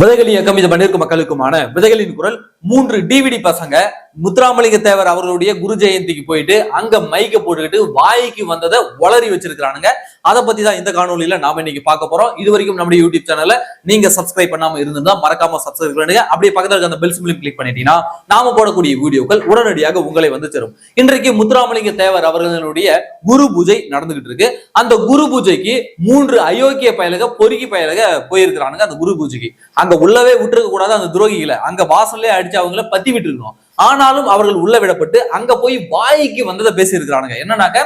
விதைகள் இயக்கம் இது பண்ணிருக்கும் மக்களுக்குமான விதைகளின் குரல் மூன்று டிவிடி பசங்க முத்துராமலிங்க தேவர் அவர்களுடைய குரு ஜெயந்திக்கு போயிட்டு அங்க மைக்க போட்டுக்கிட்டு வாய்க்கு வந்ததை உளறி வச்சிருக்கிறானுங்க. அதை பத்தி தான் இந்த காணொலியில நாம இன்னைக்கு பார்க்க போறோம். இது வரைக்கும் நம்முடைய யூடியூப் சேனல்ல நீங்க சப்ஸ்கிரைப் பண்ணாம இருந்திருந்தா மறக்காம சப்ஸ்கிரைப் பண்ணுங்க. அப்படியே பக்கத்துல இருக்க அந்த பெல் சிம்லையும் கிளிக் பண்ணிட்டீங்கன்னா நாம போடக்கூடிய வீடியோக்கள் உடனடியாக உங்களை வந்து சேரும். இன்றைக்கு முத்துராமலிங்க தேவர் அவர்களுடைய குரு பூஜை நடந்துகிட்டு இருக்கு. அந்த குரு பூஜைக்கு மூன்று அயோக்கிய பயலக பொறுக்கி பயலக போயிருக்கிறானுங்க அந்த குரு பூஜைக்கு. அங்க உள்ளவே விட்டுருக்க கூடாது அந்த துரோகிகளை. அங்க வாசல்லே அடிச்சு அவங்கள பத்தி விட்டுருக்கணும். ஆனாலும் அவர்கள் உள்ள விடப்பட்டு அங்க போய் வாய்க்கு வந்ததை பேசி இருக்கிறானுங்க என்னன்னாக்க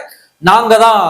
நாங்க தான்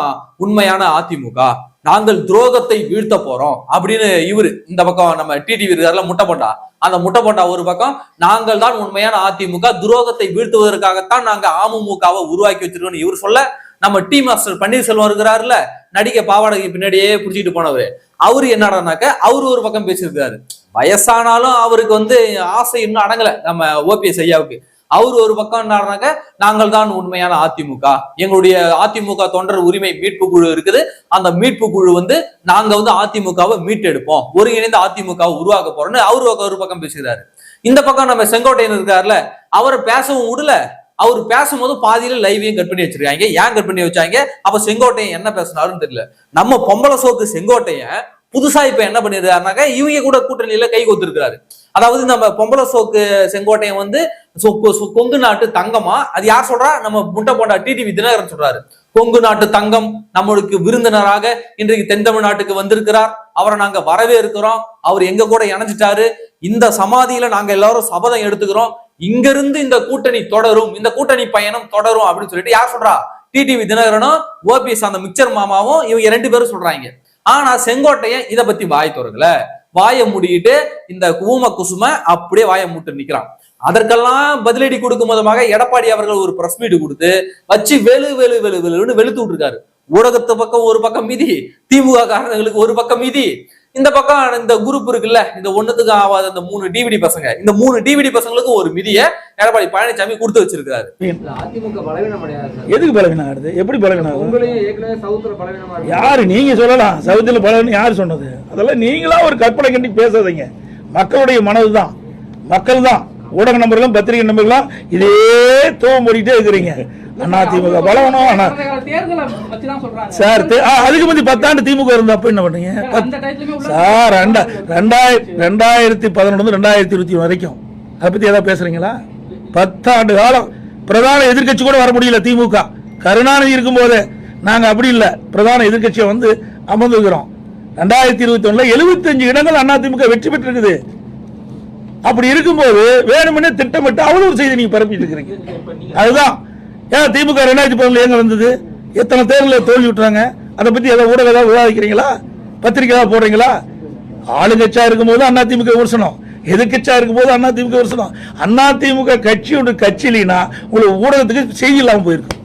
உண்மையான அதிமுக. நாங்கள் துரோகத்தை வீழ்த்த போறோம் அப்படின்னு இவரு இந்த பக்கம் நம்ம டிடிவி இருக்காருல முட்டை போட்டா. அந்த முட்டை போட்டா ஒரு பக்கம் நாங்கள் தான் உண்மையான அதிமுக துரோகத்தை வீழ்த்துவதற்காகத்தான் நாங்க அமமுகவை உருவாக்கி வச்சிருக்கோம் இவர் சொல்ல நம்ம டி மாஸ்டர் பன்னீர்செல்வம் இருக்கிறாருல நடிகை பாவாடகை பின்னாடியே புடிச்சிட்டு போனவரு. அவரு என்னடானாக்க அவரு ஒரு பக்கம் பேசியிருக்காரு வயசானாலும் அவருக்கு வந்து ஆசை இன்னும் அடங்கல நம்ம ஓபிஎஸ் ஐயாவுக்கு. அவர் ஒரு பக்கம் என்னடானாக்க நாங்கள் தான் உண்மையான அதிமுக. எங்களுடைய அதிமுக தொண்டர் உரிமை மீட்பு குழு இருக்குது. அந்த மீட்பு குழு வந்து நாங்க வந்து அதிமுகவை மீட்டெடுப்போம். ஒருங்கிணைந்த அதிமுகவை உருவாக்க போறோம்னு அவரு ஒரு பக்கம் பேசுகிறாரு இந்த பக்கம் நம்ம செங்கோட்டையன் இருக்காருல அவர் பேசவும் விடல. அவர் பேசும்போது பாதியில லைவையும் கட் பண்ணி வச்சிருக்காங்க. ஏன் கட் பண்ணி வச்சாங்க? அப்ப செங்கோட்டையன் என்ன பேசினாருன்னு தெரியல. நம்ம பொம்பளை சோக்கு செங்கோட்டையன் புதுசா இப்ப என்ன பண்ணிருக்காருனாக்கா இவங்க கூட கூட்டணியில கை கொத்திருக்கிறாரு. அதாவது நம்ம பொம்பளை சோக்கு செங்கோட்டையன் வந்து சொ- கொங்கு நாட்டு தங்கமா? அது யார் சொல்றா? நம்ம முட்டை போண்டா டிடிவி தினகரன் சொல்றாரு. கொங்கு நாட்டு தங்கம் நம்மளுக்கு விருந்தினராக இன்றைக்கு தென் தமிழ்நாட்டுக்கு வந்திருக்கிறார். அவரை நாங்க வரவே இருக்கிறோம் அவர் எங்க கூட இணைஞ்சிட்டாரு. இந்த சமாதியில நாங்க எல்லாரும் சபதம் எடுத்துக்கிறோம். இங்கிருந்து இந்த கூட்டணி தொடரும். இந்த கூட்டணி பயணம் தொடரும் அப்படின்னு சொல்லிட்டு யார் சொல்றா? டிடிவி தினகரனும் ஓபிஎஸ் அந்த மிக்சர் மாமாவும் இவங்க ரெண்டு பேரும் சொல்றாங்க. ஆனா செங்கோட்டையன் இதை பத்தி வாய் திறக்கல. வாயை மூடிட்டு இந்த ஊம குசும அப்படியே வாயை மூட்டு நிக்கிறான். அதற்கெல்லாம் பதிலடி கொடுக்கும் விதமாக எடப்பாடி அவர்கள் ஒரு பிரஸ் மீட் கொடுத்து வச்சு வெளு வெளு வெளு வெளுன்னு வெளுத்து விட்டுருக்காரு. ஊடகத்து பக்கம் ஒரு பக்கம் மீதி திமுக காரணங்களுக்கு ஒரு பக்கம் மீதி. இந்த பக்கம் இந்த குரூப் இருக்குல்ல இந்த ஒண்ணுத்துக்கு ஆகாத இந்த மூணு டிவிடி பசங்க. இந்த மூணு டிவிடி பசங்களுக்கு ஒரு மிதிய எடப்பாடி பழனிசாமி கொடுத்து வச்சிருக்காரு. அதிமுக பலவீனம். எதுக்கு பலவீனம் ஆகுது எப்படி பலவீனம் ஆகுது உங்களையும் ஏற்கனவே சவுத்துல பலவீனமா இருக்கு யாரு நீங்க சொல்லலாம். சவுத்துல பலவீனம் யார் சொன்னது? அதெல்லாம் நீங்களா ஒரு கற்பனை கண்டி பேசாதீங்க. மக்களுடைய மனதுதான். மக்கள் தான் ஊடக நம்பர்களும் பத்திரிகை நம்பர்களும் இதே தூவ மூடிட்டே இருக்கிறீங்க. அதிமுக பலவனம். சார் அதுக்கு முந்தி பத்தாண்டு திமுக இருந்த அப்ப என்ன பண்ணீங்க? சார், அந்த டயத்துலயுமே உள்ள- சார் ரெண்டா ரெண்டாயிரத்தி ரெண்டாயிரத்தி பதினொன்று ரெண்டாயிரத்தி இருபத்தி வரைக்கும். அதை பத்தி ஏதாவது பேசுறீங்களா? பத்தாண்டு காலம். பிரதான எதிர்க்கட்சி கூட வர முடியல திமுக. கருணாநிதி இருக்கும்போது நாங்க அப்படி இல்ல. பிரதான எதிர்க்கட்சியை வந்து அமர்ந்துக்கிறோம் ரெண்டாயிரத்தி இருபத்தி ஒண்ணுல எழுபத்தஞ்சு இடங்கள் அதிமுக வெற்றி பெற்றிருக்குது. அப்படி இருக்கும்போது வேணும்னே திட்டமிட்டு அவ்வளோ ஒரு செய்தி நீங்கள் பரப்பிட்டு இருக்கிறீங்க. அதுதான். ஏன் திமுக ரெண்டாயிரத்தி பதினொன்று எங்கே வந்தது எத்தனை தேர்தலில் தோல்வி விட்டுறாங்க? அதை பற்றி ஏதாவது ஊடகம் ஏதாவது விவாதிக்கிறீங்களா? பத்திரிக்கை ஏதாவது போடுறீங்களா? ஆளுங்கட்சியாக இருக்கும்போது அண்ணா திமுக விமர்சனம். எதிர்கட்சியாக இருக்கும்போது அண்ணா திமுக விமர்சனம். அண்ணா திமுக கட்சி ஒன்று கட்சி இல்லைன்னா உங்களுக்கு ஊடகத்துக்கு செய்தி இல்லாமல் போயிருக்கும்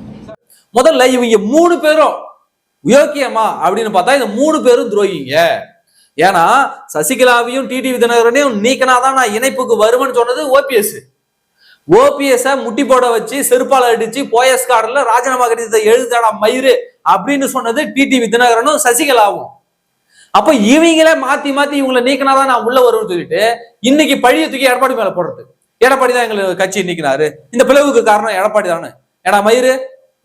முதல்ல இவங்க மூணு பேரும் யோக்கியமா அப்படின்னு பார்த்தா இந்த மூணு பேரும் துரோகிங்க. ஏன்னா சசிகலாவையும் டிடிவி தினகரனையும் நீக்கினாதான் நான் இணைப்புக்கு வருவேன்னு சொன்னது ஓபிஎஸ். ஓபிஎஸ் முட்டி போட வச்சு செருப்பால அடிச்சு போயஸ் கார்டில் ராஜினாமா கடிதத்தை எழுதாடா மயிறு அப்படின்னு சொன்னது டிடிவி தினகரனும் சசிகலாவும். அப்ப இவங்களே மாத்தி மாத்தி இவங்களை நீக்கினாதான் நான் உள்ள வருவேன்னு சொல்லிட்டு இன்னைக்கு பழிய தூக்கி எடப்பாடி மேல போடுறது. எடப்பாடி தான் எங்களுக்கு கட்சி நீக்கினாரு. இந்த பிளவுக்கு காரணம் எடப்பாடி தானே. ஏடா மயிறு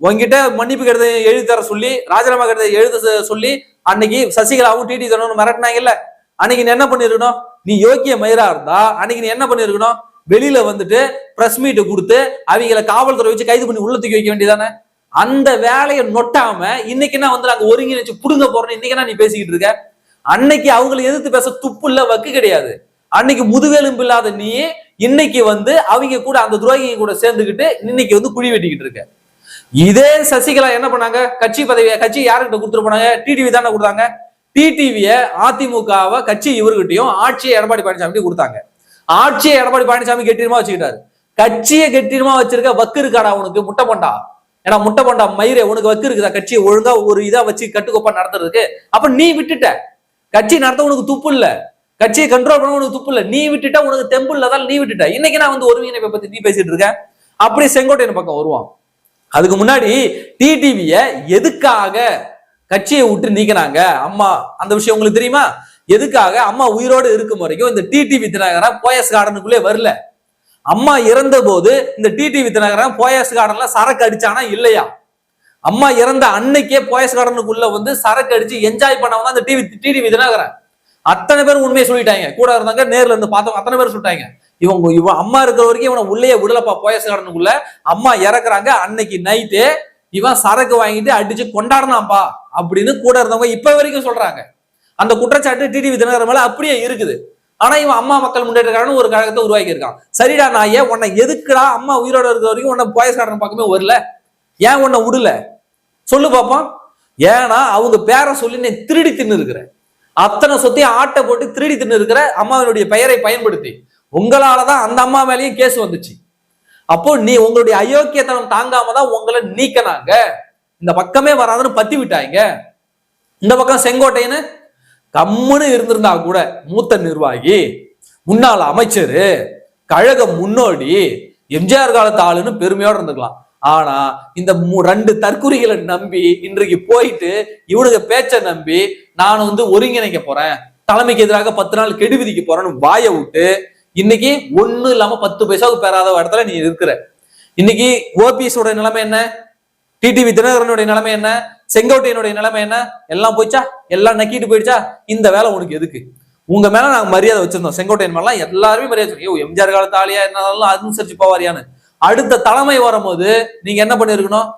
உங்ககிட்ட மன்னிப்பு கடிதம் எழுதி தர சொல்லி ராஜினாமா கடிதம் எழுத சொல்லி அன்னைக்கு சசிகலாவும் டிடி தரணும்னு மிரட்டினாங்கல்ல? அன்னைக்கு நீ என்ன பண்ணிருக்கணும்? நீ யோக்கிய மயிரா இருந்தா அன்னைக்கு நீ என்ன பண்ணிருக்கணும்? வெளியில வந்துட்டு பிரஸ் மீட் கொடுத்து அவங்கள காவல்துறை வச்சு கைது பண்ணி உள்ள தூக்கி வைக்க வேண்டியதானே? அந்த வேலையை நொட்டாம இன்னைக்கு என்ன வந்து நாங்க ஒருங்கிணைச்சு புடுங்க போறோம்னு இன்னைக்கு என்ன நீ பேசிக்கிட்டு இருக்க? அன்னைக்கு அவங்களை எதிர்த்து பேச துப்பு இல்ல வக்கு கிடையாது. அன்னைக்கு முதுகெலும்பு இல்லாத நீ இன்னைக்கு வந்து அவங்க கூட அந்த துரோகிங்க கூட சேர்ந்துக்கிட்டு இன்னைக்கு வந்து குழி வெட்டிக்கிட்டு இருக்க. இதே சசிகலா என்ன பண்ணாங்க? கட்சி பதவியை கட்சி யாருக்கிட்ட கொடுத்துட்டு போனாங்க? டிடிவி தானே கொடுத்தாங்க. டிடிவிய அதிமுகவை கட்சி இவர்கிட்டையும் ஆட்சியை எடப்பாடி பழனிசாமி கொடுத்தாங்க. ஆட்சியை எடப்பாடி பழனிசாமி கெட்டிரமா வச்சுக்கிட்டாரு. கட்சியை கெட்டிரமா வச்சிருக்க வக்கு இருக்காடா உனக்கு? முட்டை பண்டா. ஏன்னா முட்டை பண்டா மயிரே உனக்கு வக்கு இருக்குதா? கட்சியை ஒழுங்கா ஒரு இதா வச்சு கட்டுக்கோப்பா நடத்துறதுக்கு. அப்ப நீ விட்டுட்ட. கட்சி நடத்த உனக்கு துப்பு இல்ல. கட்சியை கண்ட்ரோல் பண்ண உனக்கு துப்பு இல்ல. நீ விட்டுட்ட உனக்கு தெம்பு இல்லதால் நீ விட்டுட்ட. இன்னைக்கு நான் வந்து ஒருங்கிணைப்பை பத்தி நீ பேசிட்டு இருக்க. அப்படியே செங்கோட்டையன் பக்கம் வருவான். அதுக்கு முன்னாடி டிடிவிய எதுக்காக கட்சியை விட்டு நீக்கினாங்க? அம்மா அந்த விஷயம் உங்களுக்கு தெரியுமா? எதுக்காக? அம்மா உயிரோடு இருக்கும் வரைக்கும் இந்த டிடிவி தினகரன் போயஸ் கார்டனுக்குள்ளே வரல. அம்மா இறந்த போது இந்த டிடிவி தினகரன் போயஸ் கார்டன்ல சரக்கு அடிச்சானா இல்லையா? அம்மா இறந்த அன்னைக்கே போயஸ் கார்டனுக்குள்ள வந்து சரக்கு அடிச்சு என்ஜாய் பண்ணவங்க அந்த டிவி டிடிவி தினகரன். அத்தனை பேர் உண்மையை சொல்லிட்டாங்க. கூட இருந்தாங்க நேர்ல இருந்து பார்த்தவங்க அத்தனை பேர் சொல்லிட்டாங்க. இவங்க இவன் அம்மா இருக்கிற வரைக்கும் இவனை உள்ளே விடலப்பா போயஸ் கார்டனுக்குள்ள அம்மா இறக்குறாங்க. அன்னைக்கு நைட்டே இவன் சரக்கு வாங்கிட்டு அடிச்சு கொண்டாடினாப்பா அப்படின்னு கூட இருந்தவங்க இப்ப வரைக்கும் சொல்றாங்க. அந்த குற்றச்சாட்டு டிடிவி தினகரன் மேல அப்படியே இருக்குது. ஆனா இவன் அம்மா மக்கள் முன்னேற்ற கழகம் ஒரு கழகத்தை உருவாக்கி இருக்கான் சரிடா நான் ஏன் உன்னை எதுக்குடா அம்மா உயிரோட இருக்கிற வரைக்கும் உன்னை போயஸ் கார்டன் பக்கமே வரல. ஏன் உன்னை விடல சொல்லு பாப்போம். ஏன்னா அவங்க பேரை சொல்லி நீ திருடி தின்னு இருக்கிற அத்தனை சொத்தையும் ஆட்டை போட்டு திருடி தின்னு இருக்கிற அம்மாவினுடைய பெயரை பயன்படுத்தி. உங்களாலதான் அந்த அம்மா மேலேயும் கேஸ் வந்துச்சு. அப்போ நீ உங்களுடைய அயோக்கியத்தனம் தாங்காம தான் உங்களை நீக்கினாங்க. இந்த பக்கமே வராதுன்னு பத்தி விட்டாங்க இந்த பக்கம் செங்கோட்டைன்னு கம்முன்னு இருந்திருந்தா கூட மூத்த நிர்வாகி முன்னாள் அமைச்சர் கழக முன்னோடி எம்ஜிஆர் காலத்து ஆளுன்னு பெருமையோட இருந்துக்கலாம். ஆனா இந்த மு- ரெண்டு தற்குறிகளை நம்பி இன்றைக்கு போயிட்டு இவனுங்க பேச்ச நம்பி நான் வந்து ஒருங்கிணைக்க போறேன். தலைமைக்கு எதிராக பத்து நாள் கெடு விதிக்க போறேன்னு வாயை விட்டு இன்னைக்கு ஒண்ணு இல்லாம பத்து பைசாவுக்கு பெறாத இடத்துல நீ இருக்கிற. இன்னைக்கு ஓபிஎஸ் உடைய நிலைமை என்ன? டிடிவி தினகரனுடைய நிலைமை என்ன? செங்கோட்டையனுடைய நிலைமை என்ன? எல்லாம் போயிச்சா எல்லாம் நக்கிட்டு போயிடுச்சா? இந்த வேலை உனக்கு எதுக்கு? உங்க மேல நாங்க மரியாதை வச்சிருந்தோம். செங்கோட்டையன் மேலாம் எல்லாருமே மரியாதை வச்சிருக்கோம். ஐயோ எம்ஜிஆர் காலத்து ஆளியா? என்னாலும் அனுசரிச்சு போவாரியான்னு. அடுத்த தலைமை வரும்போது நீங்க என்ன பண்ணிருக்கணும்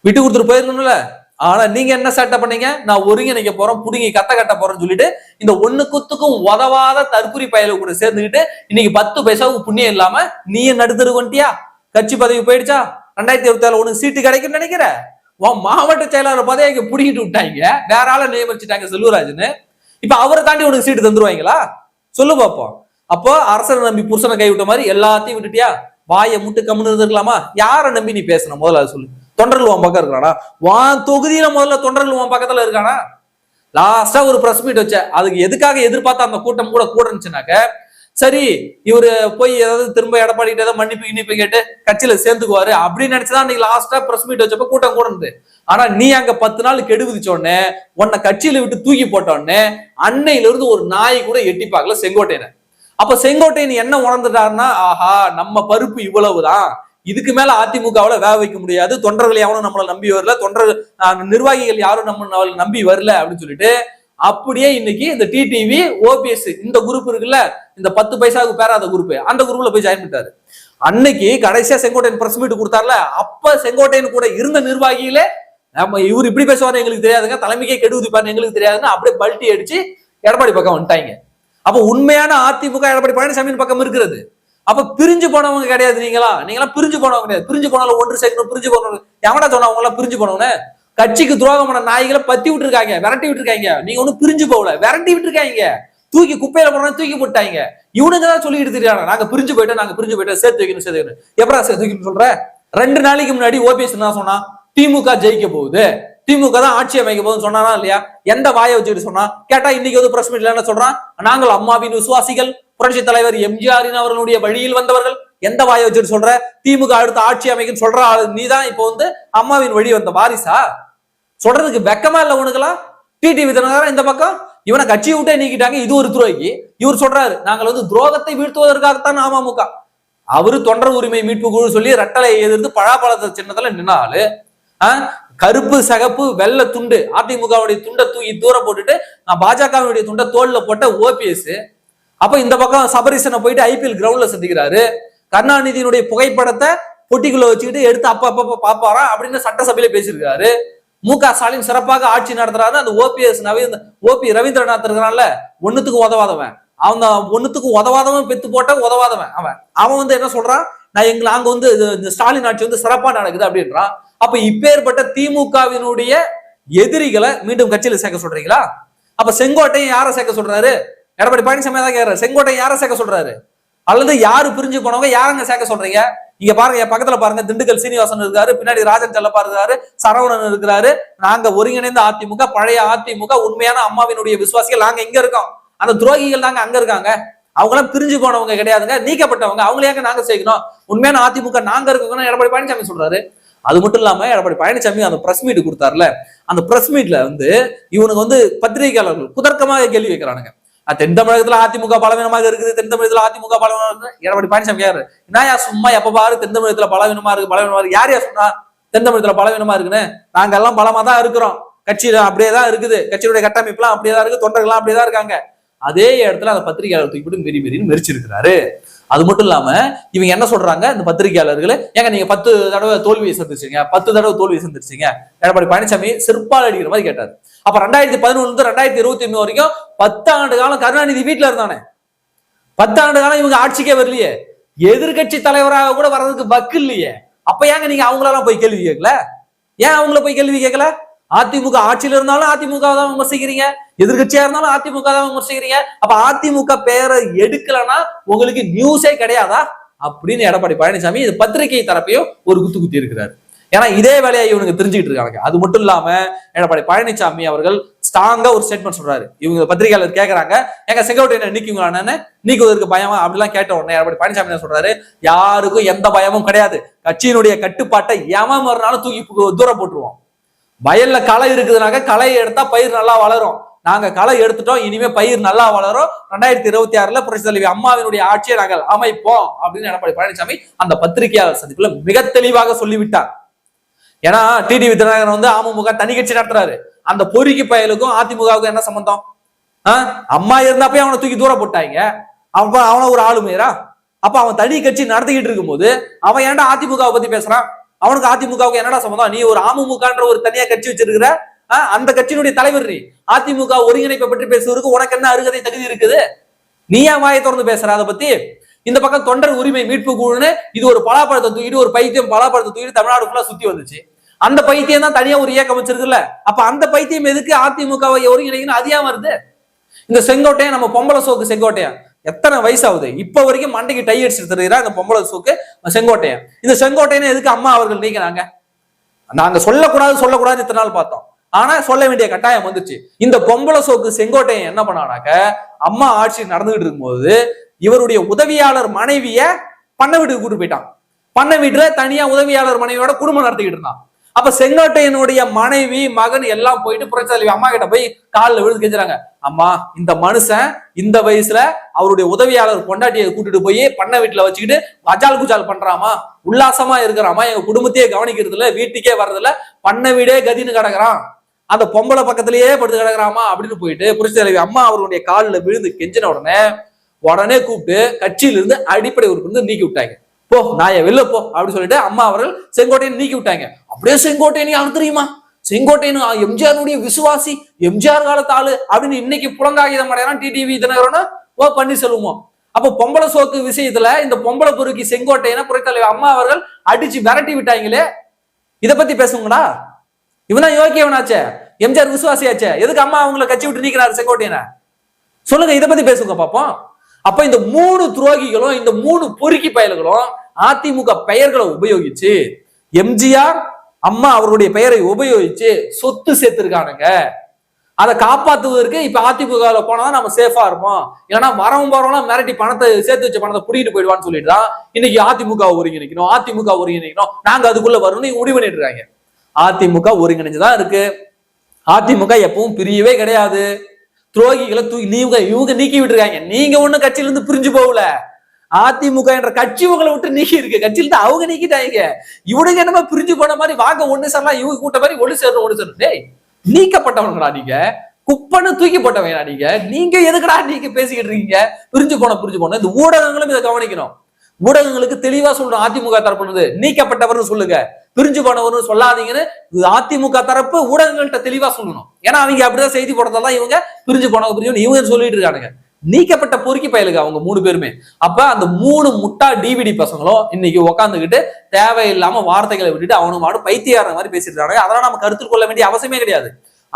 விட்டு கொடுத்துட்டு போயிருக்கணும்ல? ஆனா நீங்க என்ன சேட்டை பண்ணீங்க? நான் ஒருங்கிணைக்க போறோம் புடுங்கி கத்த கட்ட போறேன்னு சொல்லிட்டு இந்த ஒண்ணு குத்துக்கும் உதவாத தற்குறி பயல கூட சேர்ந்துக்கிட்டு இன்னைக்கு பத்து பைசாவுக்கு புண்ணியம் இல்லாம நீயே நடுத்தரு கொண்டியா கட்சி பதவி போயிடுச்சா? ரெண்டாயிரத்தி இருபத்தி ஏழு உனக்கு சீட்டு கிடைக்கும்னு நினைக்கிற? உன் மாவட்ட செயலாளர் பதவிக்கு புடிங்கிட்டு விட்டாங்க. வேற ஆளை நியமிச்சுட்டாங்க செல்வராஜன். இப்ப அவரை தாண்டி உனக்கு சீட்டு தந்துருவாங்களா? சொல்லு பாப்போம். அப்போ அரசனை நம்பி புருஷனை கைவிட்ட மாதிரி எல்லாத்தையும் விட்டுட்டியா? வாயை முட்டு கம்முன்னு இருந்திருக்கலாமா? யாரை நம்பி நீ பேசணும் முதல்ல அதை சொல்லு. தொண்டர்கள் உன் பக்கம் இருக்கானா வான் தொகுதியில முதல்ல தொண்டர்கள் உன் பக்கத்துல இருக்கானா? லாஸ்டா ஒரு பிரஸ் மீட் வச்ச அதுக்கு எதுக்காக எதிர்பார்த்த அந்த கூட்டம் கூட கூட இருந்துச்சுனாக்க சரி இவரு போய் ஏதாவது திரும்ப எடப்பாடி கிட்ட ஏதாவது மன்னிப்பு கிண்ணிப்பு கேட்டு கட்சியில சேர்ந்துக்குவாரு அப்படின்னு நினைச்சுதான் அன்னைக்கு லாஸ்டா பிரஸ் மீட் வச்சப்ப கூட்டம் கூட இருந்து ஆனா நீ அங்க பத்து நாள் கெடு உடனே உன்னை கட்சியில விட்டு தூக்கி போட்ட உடனே அன்னையில இருந்து ஒரு நாய் கூட எட்டி பார்க்கல செங்கோட்டையனை. அப்ப செங்கோட்டையன் என்ன உணர்ந்துட்டாருன்னா ஆஹா நம்ம பருப்பு இவ்வளவுதான். இதுக்கு மேல அதிமுகவில் வேக வைக்க முடியாது. தொண்டர்கள் யாரும் நம்மளை நம்பி வரல. தொண்டர்கள் நிர்வாகிகள் யாரும் நம்ம நம்பி வரல அப்படின்னு சொல்லிட்டு அப்படியே இன்னைக்கு இந்த டிடிவி ஓபிஎஸ் இந்த குரூப் இருக்குல்ல இந்த பத்து பைசாவுக்கு பேராத குரூப் அந்த குரூப்ல போய் ஜாயின் பண்ணிட்டாரு. அன்னைக்கு கடைசியா செங்கோட்டையன் பிரஸ் மீட் கொடுத்தார்ல அப்ப செங்கோட்டையன் கூட இருந்த நிர்வாகிகளே நம்ம இவர் இப்படி பேசுவாரு எங்களுக்கு தெரியாதுங்க. தலைமைக்கே கெடு விதிப்பாரு எங்களுக்கு தெரியாதுன்னு அப்படியே பல்ட்டி அடிச்சு எடப்பாடி பக்கம் வந்துட்டாங்க. அப்ப உண்மையான அதிமுக எடப்பாடி பழனிசாமியின் பக்கம் இருக்கிறது. அப்ப பிரிஞ்சு போனவங்க கிடையாது நீங்களா? நீங்களா பிரிஞ்சு போனவங்க கிடையாது. பிரிஞ்சு போனாலும் ஒன்று சேர்க்கணும் பிரிஞ்சு போனவங்க எவனா சொன்னா அவங்க எல்லாம் பிரிஞ்சு போனவனே? கட்சிக்கு துரோகம் பண்ண நாய்களை பத்தி விட்டுருக்காங்க விரட்டி விட்டுருக்காங்க. நீங்க ஒன்னும் பிரிஞ்சு போகல விரட்டி விட்டுருக்காங்க. தூக்கி குப்பையில போனா தூக்கி போட்டாங்க. இவனுங்க தான் சொல்லிட்டு தெரியாங்க நாங்க பிரிஞ்சு போயிட்டோம் நாங்க பிரிஞ்சு போயிட்டோம். சேர்த்து வைக்கணும் சேர்த்து வைக்கணும். எப்படா சேர்த்து வைக்கணும் சொல்ற? ரெண்டு நாளைக்கு முன்னாடி ஓபிஎஸ் என்ன சொன்னா? திமுக ஜெயிக்க போகுது. திமுக தான் ஆட்சி அமைக்க போதுன்னு சொன்னானா இல்லையா? எந்த வாயை வச்சுட்டு சொன்னா? கேட்டா இன்னைக்கு வந்து பிரஸ் மீட்ல என்ன சொல்றான்? நாங்கள் அம்மாவின் விசுவாசிகள் புரட்சி தலைவர் எம்ஜிஆரின் அவர்களுடைய வழியில் வந்தவர்கள். எந்த வாயை வச்சுட்டு சொல்ற? திமுக அடுத்த ஆட்சி அமைக்கும் சொல்ற ஆளு நீதான் இப்போ வந்து அம்மாவின் வழி வந்த வாரிசா? சொல்றதுக்கு வெக்கமா இல்ல உனக்குலாம் டிடிவி தினகரன் இந்த பக்கம்? இவனை கட்சியை விட்டே நீக்கிட்டாங்க. இது ஒரு துரோகி. இவர் சொல்றாரு நாங்கள் வந்து துரோகத்தை வீழ்த்துவதற்காகத்தான் அமமுக. அவரு தொண்டர் உரிமை மீட்பு குழு சொல்லி ரெட்டலை எதிர்த்து பழாப்பழத்தை சின்னத்துல நின்னாலு கருப்பு சகப்பு வெள்ளை துண்டு அதிமுகவுடைய துண்டை தூக்கி தூர போட்டுட்டு நான் பாஜகவுடைய துண்டை தோல்ல போட்ட ஓபிஎஸ். அப்ப இந்த பக்கம் சபரிசனை போயிட்டு ஐபிஎல் கிரவுண்ட்ல சந்திக்கிறாரு. கருணாநிதியினுடைய புகைப்படத்தை பொட்டிக்குள்ள வச்சுக்கிட்டு எடுத்து அப்ப அப்ப பாப்பாராம் அப்படின்னு சட்டசபையில பேசியிருக்காரு. மு க ஸ்டாலின் சிறப்பாக ஆட்சி நடத்துறாரு. அந்த ஓபிஎஸ் நவீன் ஓபி ரவீந்திரநாத் இருக்கிறான்ல ஒண்ணுத்துக்கும் உதவாதவன். அவன் ஒண்ணுத்துக்கும் உதவாதவன் பெத்து போட்ட உதவாதவன் அவன். அவன் வந்து என்ன சொல்றான்? நான் எங்களை அங்க வந்து இந்த ஸ்டாலின் ஆட்சி வந்து சிறப்பா நடக்குது அப்படின்றான். அப்ப இப்பேற்பட்ட திமுகவினுடைய எதிரிகளை மீண்டும் கட்சியில சேர்க்க சொல்றீங்களா? அப்ப செங்கோட்டையும் யாரை சேர்க்க சொல்றாரு? எடப்பாடி பழனிசாமி தான் கேக்குறாரு. செங்கோட்டையும் யாரை சேர்க்க சொல்றாரு? அல்லது யாரு பிரிஞ்சு போனவங்க யாரங்க சேர்க்க சொல்றீங்க? இங்க பாருங்க என் பக்கத்துல பாருங்க திண்டுக்கல் சீனிவாசன் இருக்காரு பின்னாடி ராஜன் செல்லப்பா இருக்காரு சரவணன் இருக்கிறாரு. நாங்க ஒருங்கிணைந்த அதிமுக பழைய அதிமுக உண்மையான அம்மாவினுடைய விசுவாசிகள் நாங்க இங்க இருக்கோம். அந்த துரோகிகள் நாங்க அங்க இருக்காங்க. அவங்களாம் பிரிஞ்சு போனவங்க கிடையாதுங்க நீக்கப்பட்டவங்க. அவங்களையாங்க நாங்க சேர்க்கணும்? உண்மையான அதிமுக நாங்க இருக்கோம்னு எடப்பாடி பழனிசாமி சொல்றாரு. அது மட்டும் இல்லாம எடப்பாடி பழனிசாமி அந்த பிரஸ் மீட் கொடுத்தாருல அந்த பிரஸ் மீட்ல வந்து இவனுக்கு வந்து பத்திரிகையாளர்கள் குதர்க்கமாக கேள்வி வைக்கிறானுங்க தென் தமிழகத்துல அதிமுக பலவீனமாக இருக்குது தென் தமிழகத்துல அதிமுக பலவீனமா இருக்குது. எடப்பாடி பழனிசாமி யாரு? நான் சும்மா எப்ப பாரு தென் தமிழகத்துல பலவீனமா இருக்கு பலவீனமா இருக்கு. யார் யார் சொன்னா தென் தமிழகத்துல பலவீனமா இருக்குன்னு? நாங்க எல்லாம் பலமா தான் இருக்கிறோம். கட்சியில அப்படியே தான் இருக்குது. கட்சியுடைய கட்டமைப்புலாம் அப்படியே தான் இருக்கு தொண்டர்கள்லாம் அப்படியே தான் இருக்காங்க. அதே இடத்துல அந்த பத்திரிகையாளர் தூக்கிட்டு மெரி மெரின்னு மெரிச்சிருக்கிறாரு. அது மட்டும் இல்லாம இவங்க என்ன சொல்றாங்க? இந்த பத்திரிகையாளர்கள் ஏங்க நீங்க பத்து தடவை தோல்வியை சந்திச்சீங்க பத்து தடவை தோல்வியை சந்திச்சீங்க. எடப்பாடி பழனிசாமி சிற்பால் அடிக்கிற மாதிரி கேட்டாரு. அப்ப ரெண்டாயிரத்தி பதினொன்று ரெண்டாயிரத்தி இருபத்தி ஒண்ணு வரைக்கும் பத்து ஆண்டு காலம் கருணாநிதி வீட்டுல இருந்தானே. பத்து ஆண்டு காலம் இவங்க ஆட்சிக்கே வரலையே. எதிர்க்கட்சி தலைவராக கூட வர்றதுக்கு பக்கு இல்லையே. அப்ப ஏங்க நீங்க அவங்களெல்லாம் போய் கேள்வி கேட்கல? ஏன் அவங்கள போய் கேள்வி கேட்கல? அதிமுக ஆட்சியில இருந்தாலும் அதிமுக தான் விமர்சிக்கிறீங்க. எதிர்கட்சியா இருந்தாலும் அதிமுக தான் விமர்சிக்கிறீங்க. அப்ப அதிமுக பேரை எடுக்கலன்னா உங்களுக்கு நியூஸே கிடையாதா? அப்படின்னு எடப்பாடி பழனிசாமி இது பத்திரிகை தரப்பையும் ஒரு குத்து குத்தி இருக்கிறாரு. ஏன்னா இதே வேலையை இவனுக்கு தெரிஞ்சுக்கிட்டு இருக்காங்க அது மட்டும் இல்லாம எடப்பாடி பழனிசாமி அவர்கள் ஸ்ட்ராங்கா ஒரு ஸ்டேட்மெண்ட் சொல்றாரு. இவங்க பத்திரிகையாளர் கேட்கறாங்க எங்க செங்கோட்டையனை நீக்குவானு நீக்குவதற்கு பயமா? அப்படிலாம் கேட்ட உடனே எடப்பாடி பழனிசாமி என்ன சொல்றாரு? யாருக்கும் எந்த பயமும் கிடையாது. கட்சியினுடைய கட்டுப்பாட்டை எவன் மறுநாளும் தூக்கி தூரம் போட்டுருவோம் வயல்ல களை இருக்குதுனாக்க களையை எடுத்தா பயிர் நல்லா வளரும். நாங்க களை எடுத்துட்டோம் இனிமே பயிர் நல்லா வளரும். ரெண்டாயிரத்தி இருபத்தி ஆறுல புரட்சி தலைவி அம்மாவினுடைய ஆட்சியை நாங்கள் அமைப்போம் அப்படின்னு எடப்பாடி பழனிசாமி அந்த பத்திரிகையாளர் சந்திப்புல மிக தெளிவாக சொல்லிவிட்டார். ஏன்னா டிடிவி தினகரன் வந்து அமமுக தனி கட்சி நடத்துறாரு. அந்த பொறுக்கி பயலுக்கும் அதிமுகவுக்கும் என்ன சம்பந்தம்? அம்மா இருந்தப்பே அவனை தூக்கி தூரம் போட்டாங்க. அவன் அவனை ஒரு ஆளுமையரா? அப்ப அவன் தனி கட்சி நடத்திக்கிட்டு இருக்கும்போது அவன் ஏன்டா அதிமுகவை பத்தி பேசுறான்? அவனுக்கு அதிமுகவுக்கு என்னடா சம்பந்தம்? நீ ஒரு அமமுகன்ற ஒரு தனியா கட்சி வச்சிருக்கிற? அந்த கட்சியினுடைய தலைவர் நீ. அதிமுக ஒருங்கிணைப்பை பற்றி பேசுவதற்கு உனக்கு என்ன அருகதை தகுதி இருக்குது? நீயா வாயை திறந்து பேசுற அதை பத்தி? இந்த பக்கம் தொண்டர் உரிமை மீட்பு குழுன்னு இது ஒரு பலாப்பழத்தை தூக்கிட்டு ஒரு பைத்தியம் பலாப்பழத்தை தூக்கிட்டு தமிழ்நாடு ஃபுல்லா சுத்தி வந்துச்சு. அந்த பைத்தியம் தான் தனியா ஒரு இயக்கம் வச்சிருக்குல்ல? அப்ப அந்த பைத்தியம் எதுக்கு அதிமுகவை ஒருங்கிணைக்கணும் அது வருது இந்த செங்கோட்டையன் நம்ம பொம்பளை சோக்கு செங்கோட்டையா? எத்தனை வயசாகுது? இப்ப வரைக்கும் மண்டைக்கு டை அடிச்சு தருகிறா இந்த பொம்பளை சோக்கு? செங்கோட்டையன் இந்த செங்கோட்டையனை எதுக்கு அம்மா அவர்கள் நீக்கினாங்க? நாங்க சொல்லக்கூடாது சொல்லக்கூடாது இத்தனை நாள் பார்த்தோம். ஆனா சொல்ல வேண்டிய கட்டாயம் வந்துச்சு. இந்த பொம்பளை சோக்கு செங்கோட்டையன் என்ன பண்ணானாக்க அம்மா ஆட்சி நடந்துகிட்டு இருக்கும்போது இவருடைய உதவியாளர் மனைவிய பண்ண வீட்டுக்கு கூட்டு போயிட்டான். பண்ண வீட்டுல தனியா உதவியாளர் மனைவியோட குடும்பம் நடத்திக்கிட்டு இருந்தான். அப்ப செங்கோட்டையனுடைய மனைவி மகன் எல்லாம் போயிட்டு புரட்சி அம்மா கிட்ட போய் காலில் விழுந்து கெஞ்சுறாங்க. அம்மா இந்த மனுஷன் இந்த வயசுல அவருடைய உதவியாளர் பொண்டாட்டியை கூட்டிட்டு போய் பண்ண வீட்டுல வச்சுக்கிட்டு அஜால் குஜால் பண்றாமா? உல்லாசமா இருக்கிறாமா? எங்க குடும்பத்தையே கவனிக்கிறது இல்ல வீட்டுக்கே வர்றதில்ல பண்ண வீடே கதின்னு கிடக்குறான். அந்த பொம்பளை பக்கத்திலேயே படுத்து கிடக்குறாமா அப்படின்னு போயிட்டு புரட்சி தலைவி அம்மா அவருடைய காலில் விழுந்து கெஞ்சின உடனே உடனே கூப்பிட்டு கட்சியிலிருந்து அடிப்படை உறுப்பினர் நீக்கி விட்டாங்க. போ நாய வெளில போ அப்படின்னு சொல்லிட்டு அம்மா அவர்கள் செங்கோட்டையன் நீக்கி விட்டாங்க. அப்படியே செங்கோட்டையன் யாரும் தெரியுமா? செங்கோட்டையன் எம்ஜிஆருடைய விசுவாசி எம்ஜிஆர் காலத்து ஆளு அப்படின்னு இன்னைக்கு புலங்காகிதம் அடையலாம் டிடிவி தினகரனா ஓ பன்னீர்செல்வமோ. அப்ப பொம்பளை சோக்கு விஷயத்துல இந்த பொம்பளை பொறுக்கி செங்கோட்டையனை புரட்சித்தலைவர் அம்மா அவர்கள் அடிச்சு விரட்டி விட்டாங்களே. இத பத்தி பேசுங்களா இவனா யோக்கியவனாச்சே. எம்ஜிஆர் விசுவாசியாச்சே. எதுக்கு அம்மா அவங்களை கட்சி விட்டு நீக்கிறாரு செங்கோட்டையனை? சொல்லுங்க இதை பத்தி பேசுங்க பாப்போம். அப்ப இந்த மூணு துரோகிகளும் இந்த மூணு பொறுக்கி பயல்களும் அதிமுக பெயர்களை உபயோகிச்சு எம்ஜிஆர் அம்மா அவருடைய பெயரை உபயோகிச்சு சொத்து சேர்த்திருக்கானுங்க. அதை காப்பாத்துவதற்கு இப்ப அதிமுக போனாதான் நம்ம சேஃபா இருப்போம். ஏன்னா வரவும் போறவங்க மிரட்டி பணத்தை சேர்த்து வச்ச பணத்தை புடிக்கிட்டு போயிடுவான்னு சொல்லிட்டு தான் இன்னைக்கு அதிமுக ஒருங்கிணைக்கணும் அதிமுக ஒருங்கிணைக்கணும். நாங்க அதுக்குள்ள வரணும்னு முடிவு பண்ணிட்டு இருக்காங்க. அதிமுக ஒருங்கிணைஞ்சுதான் இருக்கு. அதிமுக எப்பவும் பிரியவே கிடையாது. துரோகிகளை தூக்கி நீங்க இவங்க நீக்கி விட்டுருக்காங்க. நீங்க ஒண்ணு கட்சியில இருந்து பிரிஞ்சு போகல. அதிமுக என்ற கட்சி உங்களை விட்டு நீக்கி இருக்கு. கட்சியில இருந்து அவங்க நீக்கிட்டாங்க. இவனுங்க என்னமோ பிரிஞ்சு போன மாதிரி வாங்க ஒண்ணு சேரலாம் இவங்க கூட்ட மாதிரி ஒண்ணு சேரணும் ஒண்ணு சேரணும். டேய் நீக்கப்பட்டவனுங்களா நீங்க? குப்பன்னு தூக்கி போட்டவங்க நீங்க? நீங்க எதுக்குடா நீங்க பேசிக்கிட்டு இருக்கீங்க? பிரிஞ்சு போன பிரிஞ்சு போன. இந்த ஊடகங்களும் இதை கவனிக்கணும். ஊடகங்களுக்கு தெளிவா சொல்றோம் அதிமுக தரப்பு நீக்கப்பட்டவர்னு சொல்லுங்க. பிரிஞ்சு போனவர்னு சொல்லாதீங்கன்னு அதிமுக தரப்பு ஊடகங்கள்கிட்ட தெளிவா சொல்லணும். ஏன்னா அவங்க அப்படிதான் செய்தி போடுறதெல்லாம் இவங்க பிரிஞ்சு போனவங்க பிரிஞ்சு இவங்க சொல்லிட்டு இருக்கானுங்க. நீக்கப்பட்ட பொறுக்கி பயலுங்க அவங்க மூணு பேருமே. அப்ப அந்த மூணு முட்டா டிவிடி பசங்களும் இன்னைக்கு உட்காந்துக்கிட்டு தேவையில்லாம வார்த்தைகளை விட்டுட்டு அவனு மாடு மாதிரி பேசிட்டு இருக்காங்க அதெல்லாம் நம்ம கருத்தில் கொள்ள வேண்டிய அவசியமே கிடையாது.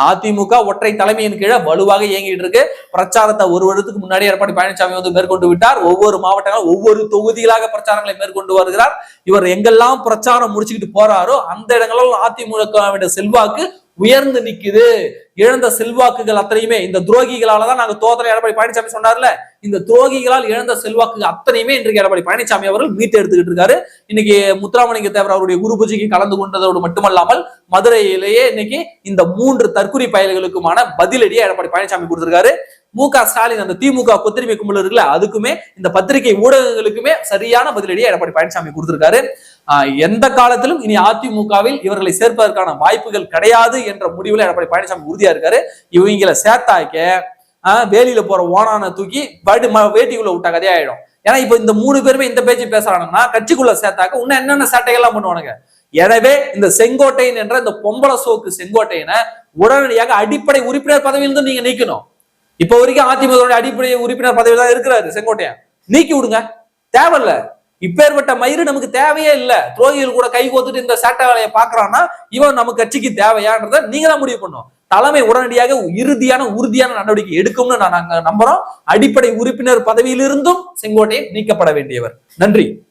அதிமுக ஒற்றை தலைமையின் கீழே வலுவாக இயங்கிட்டு இருக்கு. பிரச்சாரத்தை ஒரு வருடத்துக்கு முன்னாடி எடப்பாடி பழனிசாமி வந்து மேற்கொண்டு விட்டார். ஒவ்வொரு மாவட்டங்களும் ஒவ்வொரு தொகுதிகளாக பிரச்சாரங்களை மேற்கொண்டு வருகிறார். இவர் எங்கெல்லாம் பிரச்சாரம் முடிச்சுக்கிட்டு போறாரோ அந்த இடங்களில் அதிமுக செல்வாக்கு உயர்ந்து நிக்குது. இழந்த செல்வாக்குகள் அத்தனையுமே இந்த துரோகிகளால தான் நாங்க தோத்தல எடப்பாடி பழனிசாமி சொன்னார்ல. இந்த துரோகிகளால் இழந்த செல்வாக்குகள் அத்தனையுமே இன்றைக்கு எடப்பாடி பழனிசாமி அவர்கள் மீட்டு எடுத்துக்கிட்டு இருக்காரு. இன்னைக்கு முத்துராமலிங்க தேவர் அவருடைய குரு பூஜைக்கு கலந்து கொண்டதோடு மட்டுமல்லாமல் மதுரையிலேயே இன்னைக்கு இந்த மூன்று தற்குறி பயல்களுக்குமான பதிலடியை எடப்பாடி பழனிசாமி கொடுத்திருக்காரு. மு க ஸ்டாலின் அந்த திமுக கொத்தரிமை கும்பல் இருக்குல்ல அதுக்குமே இந்த பத்திரிகை ஊடகங்களுக்குமே சரியான பதிலடியை எடப்பாடி பழனிசாமி கொடுத்திருக்காரு. எந்த காலத்திலும் இனி அதிமுகவில் இவர்களை சேர்ப்பதற்கான வாய்ப்புகள் கிடையாது என்ற முடிவுல எடப்பாடி பழனிசாமி உறுதியா இருக்காரு. இவங்களை சேர்த்தாக்க ஆஹ் வேலியில போற ஓனான தூக்கி வடி ம- வேட்டிக்குள்ள கதையே கதையாயிடும் ஏன்னா இப்ப இந்த மூணு பேருமே இந்த பேச்சு பேசுறாங்கன்னா கட்சிக்குள்ள சேர்த்தாக்க இன்னும் என்னென்ன சேட்டைகள்லாம் பண்ணுவானுங்க? எனவே இந்த செங்கோட்டையன் என்ற இந்த பொம்பளை சோக்கு செங்கோட்டையனை உடனடியாக அடிப்படை உறுப்பினர் பதவியிலிருந்து நீங்க நீக்கணும். இப்ப வரைக்கும் அதிமுக அடிப்படை உறுப்பினர் பதவியில் தான் இருக்கிறாரு செங்கோட்டையன். நீக்கி விடுங்க. தேவையில்ல. இப்பேற்பட்ட மயிறு நமக்கு தேவையே இல்ல. துரோகிகள் கூட கை கோத்துட்டு இந்த சேட்டை வேலையை பாக்குறான்னா இவன் நம்ம கட்சிக்கு தேவையான்றத நீங்க தான் முடிவு பண்ணும் தலைமை உடனடியாக இறுதியான உறுதியான நடவடிக்கை எடுக்கும்னு நான் நாங்க நம்புறோம். அடிப்படை உறுப்பினர் பதவியிலிருந்தும் செங்கோட்டையன் நீக்கப்பட வேண்டியவர். நன்றி.